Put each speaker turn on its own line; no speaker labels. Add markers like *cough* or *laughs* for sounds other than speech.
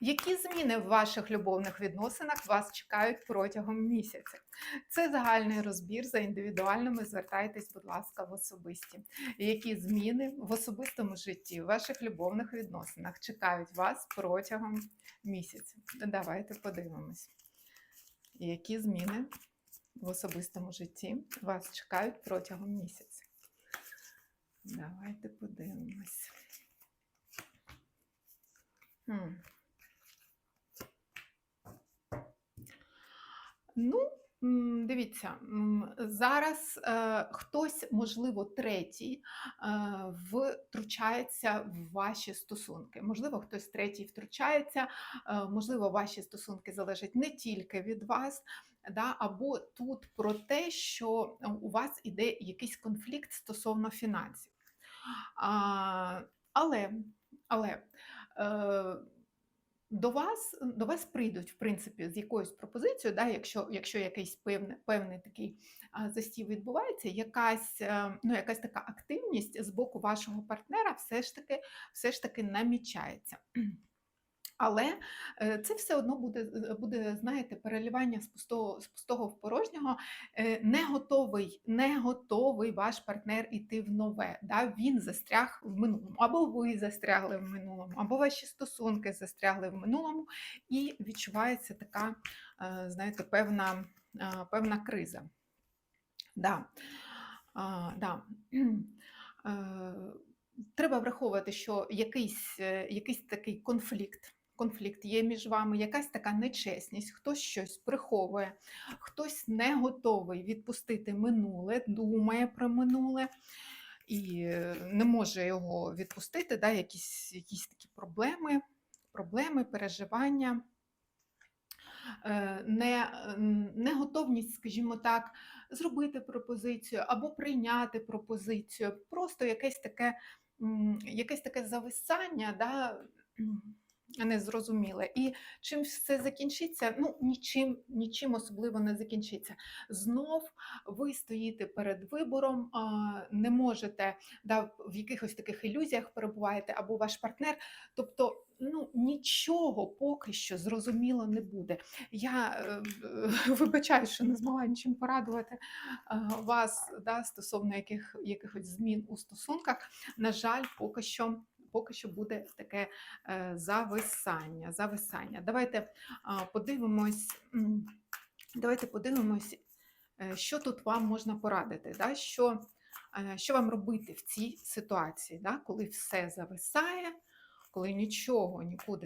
Які зміни в ваших любовних відносинах вас чекають протягом місяця? Це загальний розбір за індивідуальними. Звертайтесь, будь ласка, в особисті. Які зміни в особистому житті, в ваших любовних відносинах чекають вас протягом місяця? Давайте подивимось. Які зміни в особистому житті вас чекають протягом місяця? Давайте подивимось. Хм. Ну, дивіться, зараз е, хтось, можливо, третій е, втручається в ваші стосунки. Можливо, хтось третій втручається, е, можливо, ваші стосунки залежать не тільки від вас. Да, або тут про те, що у вас іде якийсь конфлікт стосовно фінансів. А, але, але е, до вас, до вас прийдуть, в принципі, з якоюсь пропозицією, да, якщо, якщо якийсь певний, певний такий застій відбувається, якась, е, ну, якась така активність з боку вашого партнера все ж таки, все ж таки намічається. Але е, це все одно буде, е, буде знаєте, переливання з пустого, з пустого в порожнього. Е, Не готовий, не готовий ваш партнер іти в нове. Да? Він застряг в минулому, або ви застрягли в минулому, або ваші стосунки застрягли в минулому, і відчувається така, знаєте, певна, певна криза. Да. Да. Треба враховувати, що якийсь, якийсь такий конфлікт. Конфлікт є між вами, якась така нечесність, хтось щось приховує, хтось не готовий відпустити минуле, думає про минуле і е, не може його відпустити, да, якісь, якісь такі проблеми, проблеми, переживання, е, не, неготовність, скажімо так, зробити пропозицію або прийняти пропозицію, просто якесь таке, якесь таке зависання, да, незрозуміле. І чим все закінчиться? Ну, нічим, нічим особливо не закінчиться. Знов ви стоїте перед вибором, не можете, да, в якихось таких ілюзіях перебуваєте, або ваш партнер. Тобто, ну, нічого поки що зрозуміло не буде. Я е, *laughs* вибачаю, що не змогла нічим порадувати вас да, стосовно яких, якихось змін у стосунках. На жаль, поки що. Поки що буде таке е, зависання. зависання. Давайте подивимось, давайте подивимось, е, що тут вам можна порадити, да? що, е, що вам робити в цій ситуації, да? коли все зависає, коли нічого нікуди